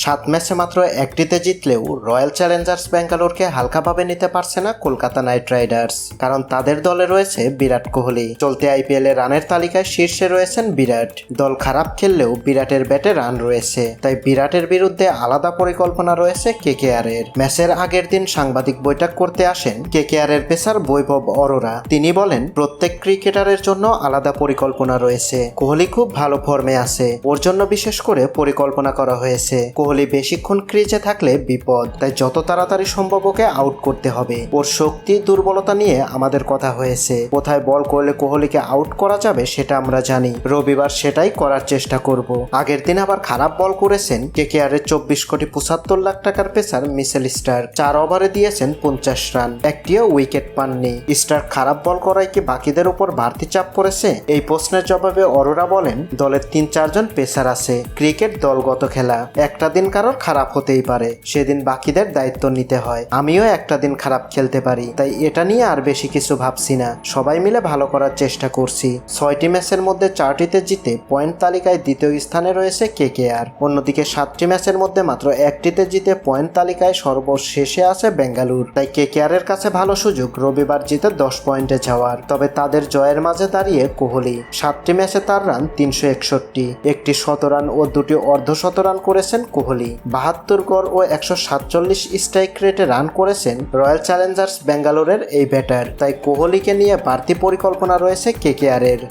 সাত ম্যাচে মাত্র একটিতে জিতলেও রয়্যাল চ্যালেঞ্জার্স ব্যাঙ্গালোরকে হালকাভাবে নিতে পারছে না কলকাতা নাইট রাইডার্স, কারণ তাদের দলে রয়েছে বিরাট কোহলি। চলতি আইপিএল এ রানের তালিকায় শীর্ষে রয়েছেন বিরাট। দল খারাপ খেললেও বিরাটের ব্যাটে রান রয়েছে। তাই বিরাটের বিরুদ্ধে আলাদা পরিকল্পনা রয়েছে কেকেআর এর ম্যাচের আগের দিন সাংবাদিক বৈঠক করতে আসেন কেকেআর এর পেসার বৈভব অরোরা। তিনি বলেন, প্রত্যেক ক্রিকেটারের জন্য আলাদা পরিকল্পনা রয়েছে। কোহলি খুব ভালো ফর্মে আছে। ওর জন্য বিশেষ করে পরিকল্পনা করা হয়েছে। কোহলি বেশিক্ষণ ক্রিজে থাকলে বিপদ, তাই যত তাড়াতাড়ি সম্ভব ওকে আউট করতে হবে। ওর শক্তি, দুর্বলতা নিয়ে আমাদের কথা হয়েছে। কোথায় বল করলে কোহলিকে আউট করা যাবে সেটা আমরা জানি। রবিবার সেটাই করার চেষ্টা করব। আগের দিন আবার খারাপ বল করেছেন কেকেআর এর চব্বিশ কোটি পঁচাত্তর লাখ টাকার পেসার মিসেল স্টার চার ওভারে দিয়েছেন পঞ্চাশ রান। একটিও উইকেট পাননি। স্টার খারাপ বল করায় কি বাকিদের উপর বাড়তি চাপ পড়েছে? এই প্রশ্নের জবাবে অরোরা বলেন, দলের তিন চারজন পেসার আছে। ক্রিকেট দলগত খেলা। একটা দিন কারোর খারাপ হতেই পারে, সেদিন বাকিদের দায়িত্ব নিতে হয়। আমিও একটা দিন খারাপ খেলতে পারি, তাই এটা নিয়ে আর বেশি কিছু ভাবছি না। সবাই মিলে ভালো করার চেষ্টা করছি। ছয়টি ম্যাচের মধ্যে চারটিতে জিতে পয়েন্ট তালিকায় দ্বিতীয় স্থানে রয়েছে কেকেআর অন্যদিকে সাতটি ম্যাচের মধ্যে মাত্র একটিতে জিতে পয়েন্ট তালিকায় সর্বশেষে আছে বেঙ্গালুর। তাই কে কেকেআর এর কাছে ভালো সুযোগ, রবিবার জিতে দশ পয়েন্টে যাওয়ার। তবে তাদের জয়ের মাঝে দাঁড়িয়ে কোহলি। সাতটি ম্যাচে তার রান তিনশো একষট্টি। একটি শতরান ও দুটি অর্ধ শতরান করেছেন কোহলি। বাহাত্তর গড় ও একশো সাতচল্লিশ স্ট্রাইক রেটে রান করেছেন রয়্যাল চ্যালেঞ্জার্স ব্যাঙ্গালোরের এই ব্যাটার তাই কোহলিকে নিয়ে বাড়তি পরিকল্পনা রয়েছে কেকেআর এর